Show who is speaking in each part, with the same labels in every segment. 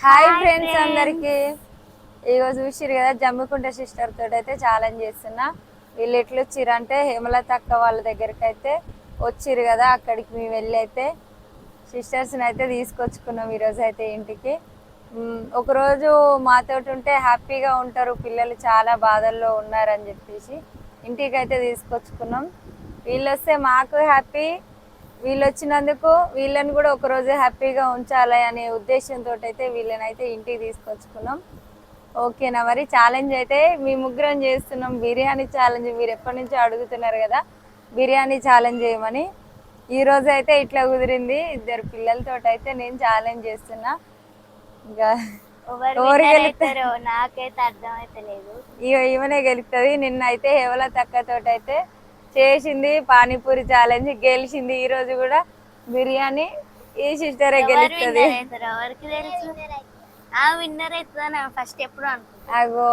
Speaker 1: Hi friends అందరికి. ఇగో చూసిరు కదా జమ్మికుంట సిస్టర్ తోటి అయితే ఛాలెంజ్ చేస్తున్నా. వీళ్ళు ఎట్లా వచ్చిర్రు అంటే హేమలత అక్క వాళ్ళ దగ్గరికి అయితే వచ్చిర్రు కదా అక్కడికి మేము వెళ్ళి అయితే సిస్టర్స్ని అయితే తీసుకొచ్చుకున్నాం ఈరోజు అయితే ఇంటికి. ఒకరోజు మాతోటి ఉంటే హ్యాపీగా ఉంటారు పిల్లలు చాలా బాధల్లో ఉన్నారని చెప్పేసి ఇంటికి అయితే తీసుకొచ్చుకున్నాం. వీళ్ళు వస్తే మాకు హ్యాపీ వీళ్ళు వచ్చినందుకు వీళ్ళని కూడా ఒకరోజు హ్యాపీగా ఉంచాలి అనే ఉద్దేశంతో అయితే వీళ్ళని అయితే ఇంటికి తీసుకొచ్చుకున్నాం. ఓకేనా మరి ఛాలెంజ్ అయితే మీ ముగ్గురం చేస్తున్నాం. బిర్యానీ ఛాలెంజ్ మీరు ఎప్పటి నుంచో అడుగుతున్నారు కదా బిర్యానీ ఛాలెంజ్ చేయమని. ఈ రోజు అయితే ఇట్లా కుదిరింది. ఇద్దరు పిల్లలతో అయితే నేను ఛాలెంజ్ చేస్తున్నా. ఇంకా
Speaker 2: నాకైతే అర్థమైతలేదు.
Speaker 1: ఇగో ఈమెనే గెలుస్తుంది నిన్న అయితే హేవల తక్కతో అయితే చేసింది పానీపూరి ఛాలెంజ్ గెలిచింది. ఈ రోజు కూడా బిర్యానీ ఈ సిస్టరే గెలుస్తుంది.
Speaker 2: ఫస్ట్ ఎప్పుడు
Speaker 1: అగో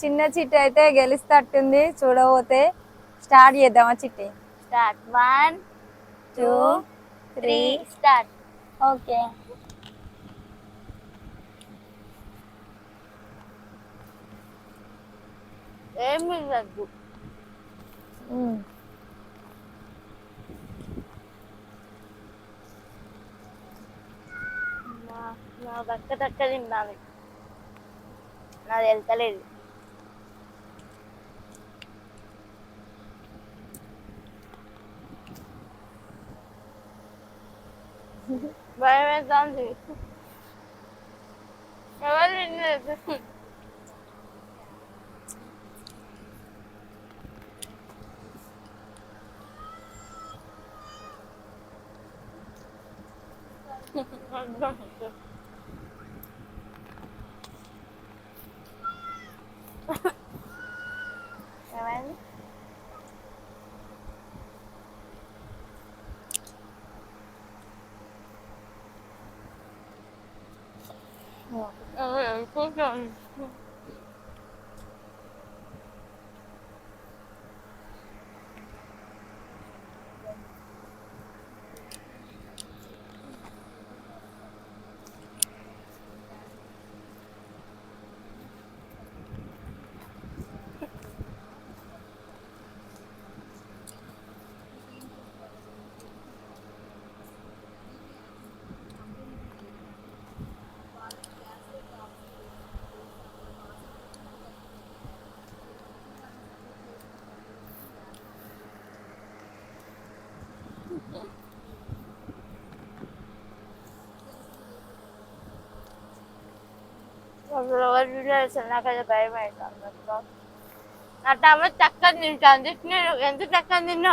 Speaker 1: చిన్న చిట్టి అయితే గెలుస్తట్టుంది. చూడబోతే స్టార్ట్ చేద్దామా Chitti?
Speaker 2: Start one
Speaker 1: two
Speaker 2: three start
Speaker 1: okay.
Speaker 2: ఏం మిగలద్దు దక్క దక్క తక్క తిన్నాను నాది వెళ్తలేదు భయం వేస్తుంది ఎవరు వినలేదు? cho bán Oh, yeah, fuck ఎవరు వినలేదు నాకైతే భయం అవుతుంది అక్క నా టమాటా తక్కువ తింటాను నేను ఎంత తిన్నా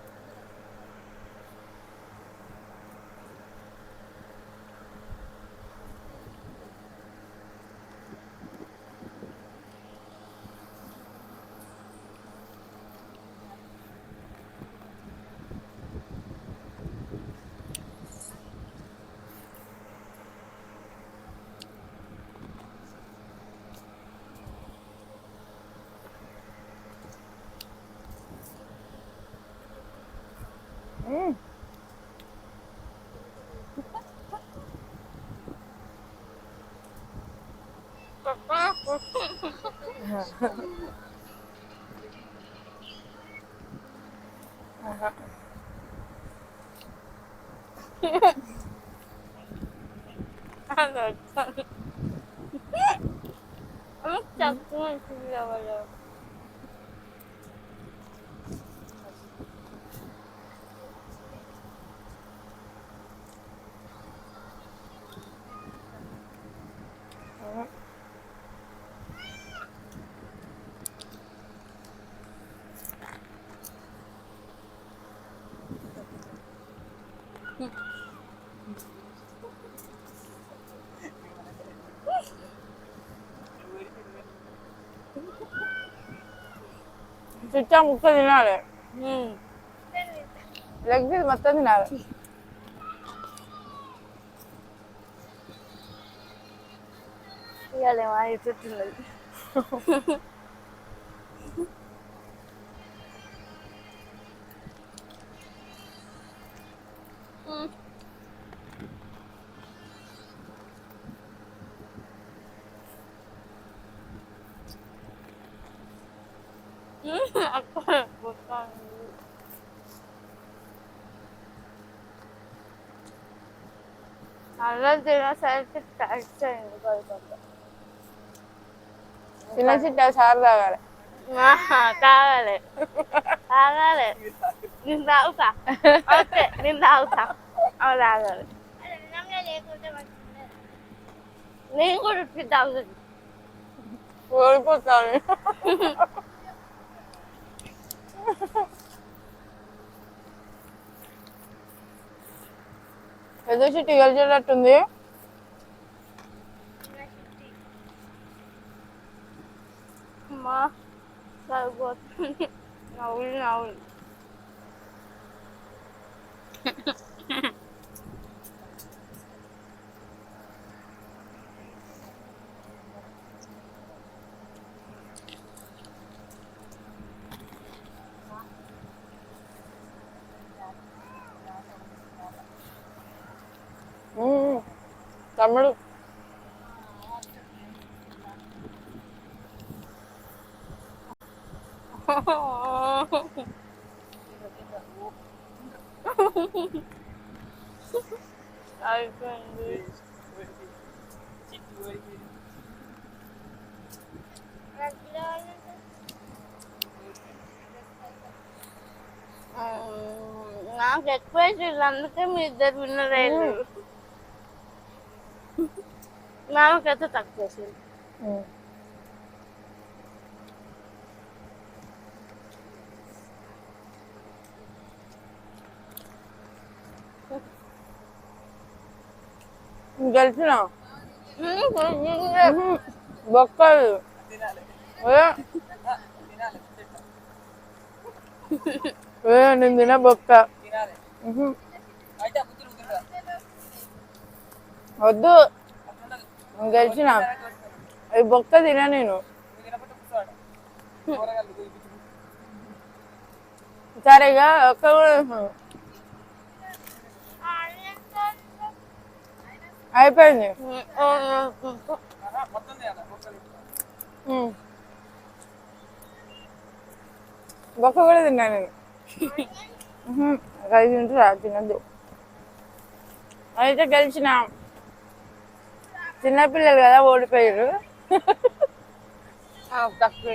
Speaker 2: うん。あの、
Speaker 3: ちゃん、すごい好きだわ。చిచ్చా ముక్క తినాలి. లెగ్ పీస్ మొత్తం తినాలి.
Speaker 2: ఇవాళ ఏమో ఎట్లుంది అయిపోతున్నది అక్కడ అలా తినేసరికి టైట్ అయింది పడుకుంటా
Speaker 3: చిన్న చిట్టా సారు తాగాలి
Speaker 2: తాగాలి తాగాలి నేను తాగుతా ఓకే నేను తాగుతా అవి తాగాలి నేను కూడా ఉట్టి తాగుతుంది
Speaker 3: ఓడిపోతాను పెద్ద చిట్టి గెలిచేటట్టుంది
Speaker 2: అమ్మా సరిపోతుంది. నవ్వులు నవ్వులు
Speaker 3: మ్మ్. తమ్ముడు.
Speaker 2: అయిపోయింది. నాకు ఎక్కువ అందుకే మీ ఇద్దరు విన్నర్ అయ్యారు నాకైతే తక్కువ
Speaker 3: మ్మ్. గెలిచిన బొక్కలు నేను తిన బొక్క. వద్దు గెలిచిన ఈ బొక్క తినా నేను. సరేగా ఒక్క కూడా అయిపోయింది. బొక్క కూడా తిన్నా నేను. ఉహు, కలిసి తినద్దు. అయితే గెలిచిన. చిన్నపిల్లలు కదా ఓడిపోయారు ఆ, తక్కువ.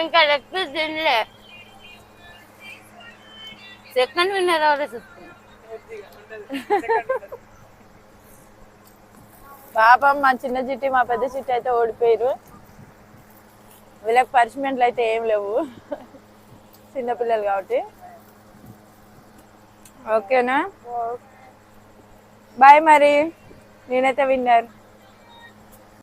Speaker 2: ఇంకా ఎక్కువ తినలే. సెకండ్ విన్నర్ ఎవరో
Speaker 3: పాపం మా చిన్న చిట్టి మా పెద్ద చిట్టి అయితే ఓడిపోయారు వీళ్ళకి పనిష్మెంట్లు అయితే ఏం లేవు. చిన్నపిల్లలు కాబట్టి. ఓకేనా? బాయ్ మరి. నేనైతే విన్నర్.